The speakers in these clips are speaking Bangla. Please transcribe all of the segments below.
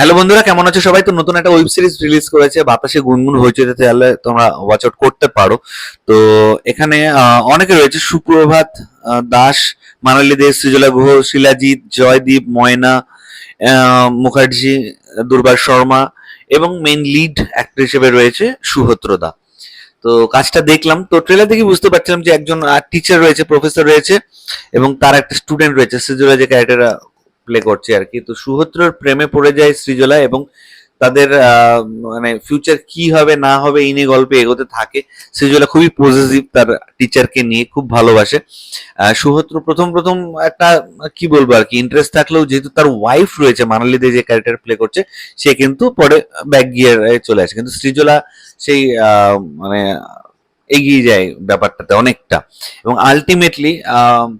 হ্যালো বন্ধুরা, কেমন আছো সবাই? তো নতুন একটা ওয়েব সিরিজ রিলিজ করেছে, বাতাসে গুনগুন হয়েছে তাহলে তোমরা ওয়াচ আউট করতে পারো। তো এখানে অনেকে রয়েছে, সুপ্রভাত দাস, মানালি দে সৃজলা গুহ, শিলাজিৎ, জয়দীপ, ময়না মুখার্জি, দুর্বার শর্মা এবং মেইন লিড অ্যাক্টর হিসেবে রয়েছে সুহত্র দা। তো কাজটা দেখলাম, তো ট্রেলার দেখে বুঝতে পারছিলাম যে একজন টিচার রয়েছে প্রফেসর রয়েছে এবং তার একটা স্টুডেন্ট রয়েছে, সৃজলা যে ক্যারেক্টার প্লে করছে আর কি। তো সুহত্রর প্রেমে পড়ে যায় সৃজলা এবং তাদের মানে ফিউচার কি হবে, না হবে, এই নিয়ে গল্পে এগোতে থাকে। সৃজলা খুবই পজিটিভ তার টিচারকে নিয়ে, খুব ভালোবাসে। সুহত্র প্রথম প্রথম একটা, কি বলব আর কি ইন্টারেস্ট থাকলেও যেহেতু তার ওয়াইফ রয়েছে, মানালি দে যে ক্যারেক্টার প্লে করছে, সে কিন্তু পরে ব্যাক গিয়ার চলে আসে। কিন্তু সৃজলা সেই মানে এগিয়ে যায় ব্যাপারটাতে অনেকটা। এবং আলটিমেটলি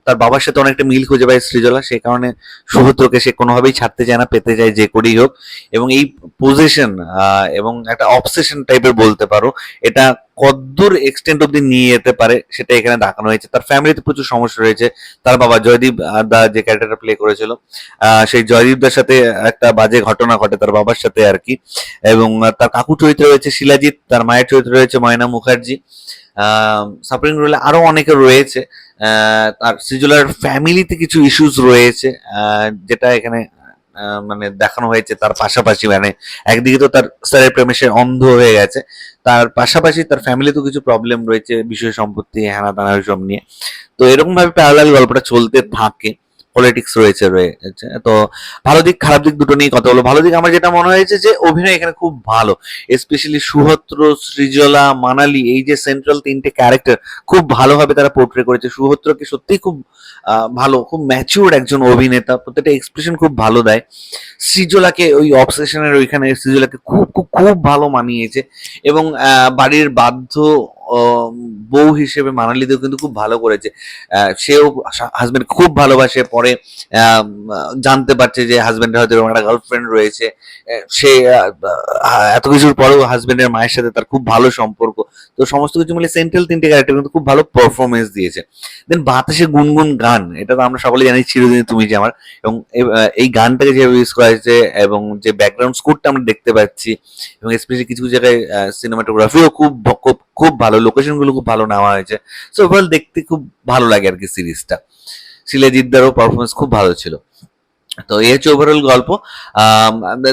তার বাবার সাথে অনেকটা মিল খুঁজে পায় সৃজলা সেই কারণে সুহূত্রকে সে কোনোভাবেই ছাড়তে চায় না, পেতে চায় যে করেই হোক। এবং এই পজিশন এবং একটা অবসেশন টাইপের বলতে পারো, এটা কদ্দূর এক্সটেন্ট অব্দি নিয়ে যেতে পারে, সেটা এখানে দেখানো হয়েছে। তার ফ্যামিলিতে প্রচুর সমস্যা রয়েছে। তার বাবা জয়দীপ দা যে ক্যারেক্টারটা প্লে করেছিল সেই জয়দীপ দার সাথে একটা বাজে ঘটনা ঘটে তার বাবার সাথে আর কি। এবং তার কাকু চরিত্র রয়েছে শিলাজিৎ, তার মায়ের চরিত্রে রয়েছে ময়না মুখার্জি। সাপোর্টিং রুলে আরও অনেকে রয়েছে। তার সৃজলার ফ্যামিলিতে কিছু ইস্যুস রয়েছে যেটা এখানে মানে দেখানো হয়েছে। তার পাশাপাশি মানে একদিকে তো তার স্যারের প্রেমে সে অন্ধ হয়ে গেছে। তার পাশাপাশি তার ফ্যামিলিতেও কিছু প্রবলেম রয়েছে, বিষয় সম্পত্তি হ্যানা তানা সব নিয়ে। তো এরকমভাবে প্যারালাল গল্পটা চলতে থাকে। পলিটিক্স রয়েছে রয়েছে। তো ভালো দিক, খারাপ দিক দুটো নিয়ে কথা বলো ভালো দিক আমার যেটা মনে হয়েছে যে, অভিনয় এখানে খুব ভালো। স্পেশালি সুহত্র, সৃজলা, মানালি, এই যে সেন্ট্রাল তিনটে ক্যারেক্টার খুব ভালোভাবে তারা পোর্ট্রে করেছে। সুহত্রকে সত্যি খুব ভালো, খুব ম্যাচিউর একজন অভিনেতা। প্রত্যেকটা এক্সপ্রেশন খুব ভালো দেয়। সৃজলাকে ওই অবসেশনের ওইখানে, সৃজলাকে খুব খুব খুব ভালো মানিয়েছে। এবং বাড়ির বাধ্য বউ হিসেবে মানালিতেও কিন্তু খুব ভালো করেছে। সেও হাজবেন্ড খুব ভালোবাসে, পরে জানতে পারছে যে হাজবেন্ডের হয়তো এরকম একটা গার্লফ্রেন্ড রয়েছে। সে এত কিছুর পরেও হাজবেন্ডের মায়ের সাথে তার খুব ভালো সম্পর্ক। তো সমস্ত কিছু মিলে সেন্ট্রাল তিনটে ক্যারেক্টার কিন্তু খুব ভালো পারফরমেন্স দিয়েছে। দেন বাতাসে গুনগুন গান, এটা তো আমরা সকলে জানি চিরদিন তুমি যে আমার। এবং এই গানটাকে যেভাবে ইউজ করা হয়েছে এবং যে ব্যাকগ্রাউন্ড স্কোরটা আমরা দেখতে পাচ্ছি, এবং স্পেশালি কিছু কিছু জায়গায় সিনেমাটোগ্রাফিও খুব খুব খুব ভালো লোকেশনগুলো খুব ভালো নেওয়া হয়েছে। সো ওভারঅল দেখতে খুব ভালো লাগে আর কি সিরিজটা। শিলাজিৎদারও পারফরমেন্স খুব ভালো ছিল। তো এই হচ্ছে ওভারঅল গল্প।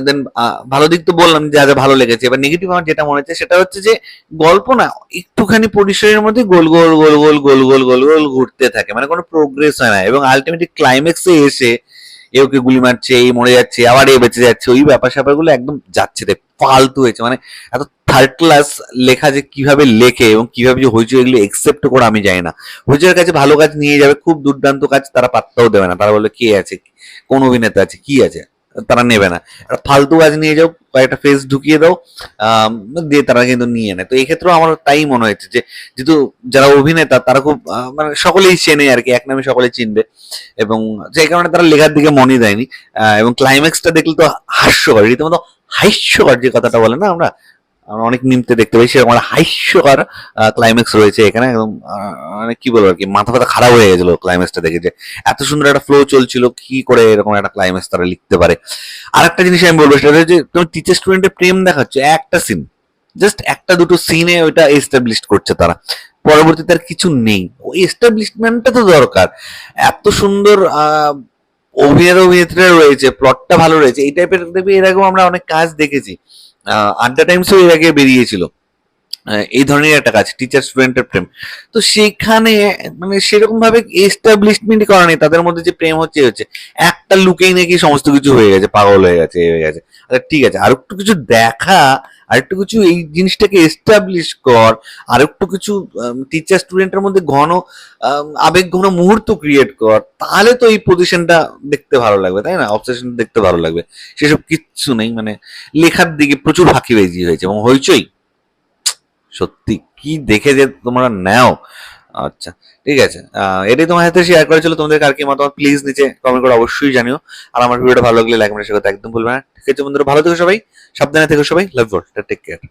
দেন ভালো দিক তো বললাম, যা যা ভালো লেগেছে। এবার নেগেটিভ আমার যেটা মনে হচ্ছে, সেটা হচ্ছে যে গল্প না, একটুখানি পরিসরের মধ্যে গোল গোল গোল গোল গোল গোল গোল গোল ঘুরতে থাকে। মানে কোনো প্রোগ্রেস হয় না। এবং আলটিমেটলি ক্লাইম্যাক্সে এসে এ ওকে গুলি মারছে, এই মরে যাচ্ছে, আবার এ বেঁচে যাচ্ছে, ওই ব্যাপার স্যাপারগুলো একদম যাচ্ছে রে, ফালতু হয়েছে। মানে এত থার্ড ক্লাস লেখা যে কীভাবে লেখে এবং কীভাবে যে হয়েছে এগুলো একসেপ্ট করে আমি জানি না। হইচের কাছে ভালো কাজ নিয়ে যাবে, খুব দুর্দান্ত কাজ তারা পাত্তাও দেবে না। তারা বলে, কে আছে? কোন অভিনেতা আছে? কি আছে? তারা নেবে না। ফালতু কাজ নিয়ে যাও, কয়েকটা ফেস ঢুকিয়ে দাও দিয়ে তারা কিন্তু নিয়ে নেয়। তো এই ক্ষেত্রেও আমার তাই মনে হয়েছে যে, যেহেতু যারা অভিনেতা, তারা খুব মানে সকলেই চেনে আর কি, এক নামে সকলে চিনবে। এবং সেই কারণে তারা লেখার দিকে মনই দেয়নি। এবং ক্লাইম্যাক্সটা দেখলে তো হাস্যকর, রীতিমতো হাস্যকর যে কথাটা বলে না আমরা? আমরা অনেক নিমতে দেখতে পাই, সেরকম হাস্যকর ক্লাইম্যাক্স রয়েছে এখানে, একদম মানে কি বলব আর কি, মাথা ফাথা খারাপ হয়ে গেছিল ক্লাইম্যাক্সটা দেখে যে এত সুন্দর একটা ফ্লো চলছিল, কি করে এরকম একটা ক্লাইম্যাক্স তারা লিখতে পারে। আর একটা জিনিস আমি বলব, সেটা যে, তুমি টিচার স্টুডেন্টের প্রেম দেখাচ্ছ, একটা সিন জাস্ট একটা দুটো সিনে ওইটা এস্টাবলিশ করছে তারা। পরবর্তীতে আর কিছু নেই। ওই এস্টাবলিশমেন্টটা তো দরকার। এত সুন্দর অভিনেতা অভিনেত্রীরা রয়েছে প্লটটা ভালো রয়েছে, এই টাইপের দেখবি এর আগেও আমরা অনেক কাজ দেখেছি। আড্ডা টাইমসও এর আগে বেরিয়েছিল। এই ধরনের একটা কাজ টিচার স্টুডেন্টের প্রেম তো সেখানে মানে সেরকম ভাবে এস্টাবলিশমেন্ট করা নেই, তাদের মধ্যে যে প্রেম হচ্ছে হচ্ছে। একটা লুকেই নাকি সমস্ত কিছু হয়ে গেছে, পাগল হয়ে গেছে হয়ে গেছে। আচ্ছা ঠিক আছে আর একটু কিছু দেখা। আর একটু কিছু এই জিনিসটাকে এস্টাবলিশ কর আর একটু কিছু টিচার স্টুডেন্টের মধ্যে ঘন আবেগ ঘন মুহূর্ত ক্রিয়েট কর, তাহলে তো এই পজিশনটা দেখতে ভালো লাগবে, তাই না? অবসেশন দেখতে ভালো লাগবে। সেসব কিচ্ছু নেই মানে লেখার দিকে প্রচুর ফাঁকিবাজি হয়েছে এবং হইচই। সত্যি, কি দেখে যে তোমরা নাও। আচ্ছা ঠিক আছে। এটাই তোমার সাথে শেয়ার করেছিল তোমাদের কার কি মতামত প্লিজ নিচে কমেন্ট করে অবশ্যই জানিও। আর আমার ভিডিওটা ভালো লাগলে লাইক মেরে সাথে একদম ভুলবে না। ঠিক আছে বন্ধুরা, ভালো থেকো সবাই। সাবধানে থেকো সবাই। Love you take care